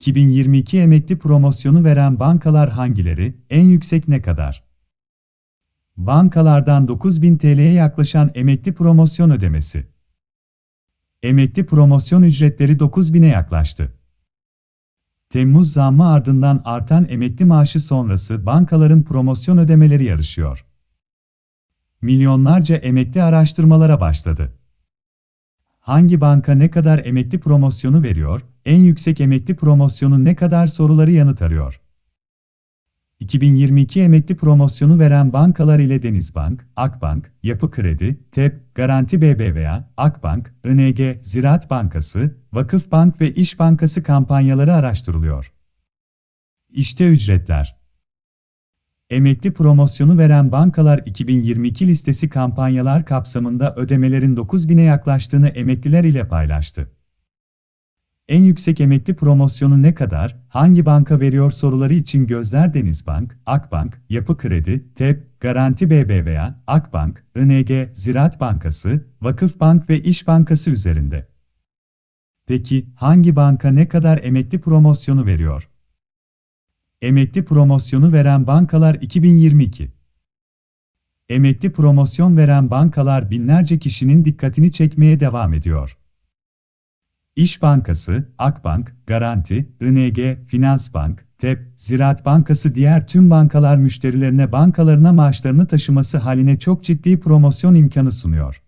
2022 emekli promosyonu veren bankalar hangileri, en yüksek ne kadar? Bankalardan 9000 TL'ye yaklaşan emekli promosyon ödemesi. Emekli promosyon ücretleri 9000'e yaklaştı. Temmuz zammı ardından artan emekli maaşı sonrası bankaların promosyon ödemeleri yarışıyor. Milyonlarca emekli araştırmalara başladı. Hangi banka ne kadar emekli promosyonu veriyor, en yüksek emekli promosyonu ne kadar soruları yanıt arıyor. 2022 emekli promosyonu veren bankalar ile Denizbank, Akbank, Yapı Kredi, TEP, Garanti BBVA, Akbank, ING, Ziraat Bankası, Vakıfbank ve İş Bankası kampanyaları araştırılıyor. İşte ücretler. Emekli promosyonu veren bankalar 2022 listesi kampanyalar kapsamında ödemelerin 9000'e yaklaştığını emekliler ile paylaştı. En yüksek emekli promosyonu ne kadar, hangi banka veriyor soruları için gözler Denizbank, Akbank, Yapı Kredi, TEP, Garanti BBVA, Akbank, ING, Ziraat Bankası, Vakıfbank ve İş Bankası üzerinde. Peki hangi banka ne kadar emekli promosyonu veriyor? Emekli promosyonu veren bankalar 2022 Emekli promosyon veren bankalar binlerce kişinin dikkatini çekmeye devam ediyor. İş Bankası, Akbank, Garanti, ING, Finansbank, TEP, Ziraat Bankası diğer tüm bankalar müşterilerine bankalarına maaşlarını taşıması haline çok ciddi promosyon imkanı sunuyor.